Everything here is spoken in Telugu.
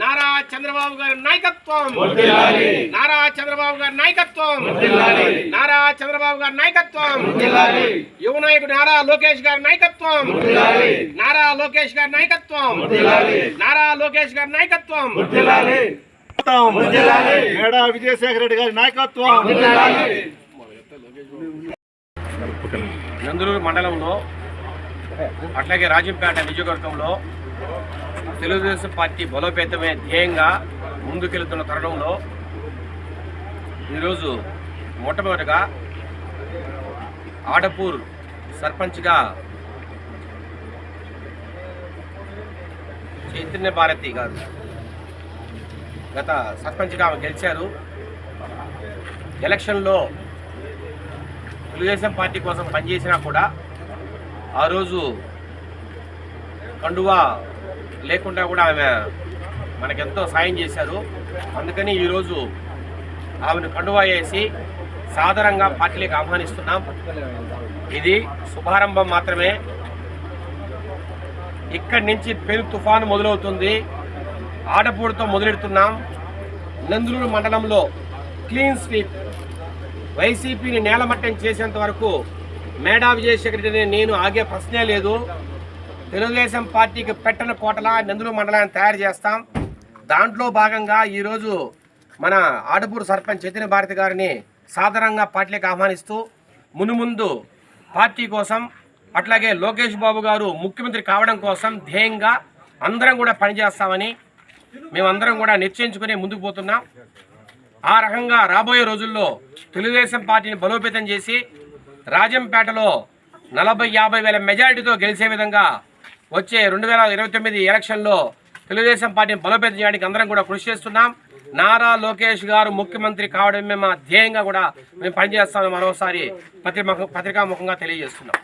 నారా చంద్రబాబు గారి నాయకత్వం. నారా చంద్రబాబు గారి నాయకత్వం. నారా చంద్రబాబు గారి నాయకత్వం. యువ నాయకుడు నారా లోకేష్ గారి నాయకత్వం. నారా లోకేష్ గారి నాయకత్వం. నారా లోకేష్ గారి నాయకత్వం. మేడా విజయశేఖర రెడ్డి గారి నాయకత్వం. నందులూరు మండలంలో అట్లాగే రాజంపేట నియోజకవర్గంలో తెలుగుదేశం పార్టీ బలోపేతమే ధ్యేయంగా ముందుకెళ్తున్న తరుణంలో ఈరోజు మొట్టమొదటిగా ఆడపూర్ సర్పంచ్గా చైతన్య భారతి గారు గత సర్పంచ్గా ఆమె గెలిచారు. ఎలక్షన్లో తెలుగుదేశం పార్టీ కోసం పనిచేసినా కూడా ఆ రోజు కండువా లేకుండా కూడా ఆమె మనకెంతో సాయం చేశారు. అందుకని ఈరోజు ఆమెను కండువా వేసి సాధారణంగా పార్టీలకు ఆహ్వానిస్తున్నాం. ఇది శుభారంభం మాత్రమే. ఇక్కడి నుంచి పెను తుఫాను మొదలవుతుంది. ఆడపూడితో మొదలెడుతున్నాం. నందులూరు మండలంలో క్లీన్ స్వీప్ వైసీపీని నేలమట్టం చేసేంత వరకు మేడా విజయశేఖర రెడ్డిని నేను ఆగే ప్రశ్నే లేదు. తెలుగుదేశం పార్టీకి పెట్టిన కోటలా నందులు మండలాన్ని తయారు చేస్తాం. దాంట్లో భాగంగా ఈరోజు మన ఆడపూరు సర్పంచ్ చైతన్య భారతి గారిని సాధారణంగా పార్టీలకు ఆహ్వానిస్తూ మునుముందు పార్టీ కోసం అట్లాగే లోకేష్ బాబు గారు ముఖ్యమంత్రి కావడం కోసం ధ్యేయంగా అందరం కూడా పనిచేస్తామని మేమందరం కూడా నిశ్చయించుకుని ముందుకు పోతున్నాం. ఆ రకంగా రాబోయే రోజుల్లో తెలుగుదేశం పార్టీని బలోపేతం చేసి రాజంపేటలో నలభై యాభై వేల మెజారిటీతో గెలిచే విధంగా వచ్చే రెండు వేల ఇరవై తొమ్మిది ఎలక్షన్లో తెలుగుదేశం పార్టీని బలోపేతం చేయడానికి అందరం కూడా కృషి చేస్తున్నాం. నారా లోకేష్ గారు ముఖ్యమంత్రి కావడమే మా ధ్యేయంగా కూడా మేము పనిచేస్తామని మరోసారి పత్రిక పత్రికాముఖంగా తెలియజేస్తున్నాం.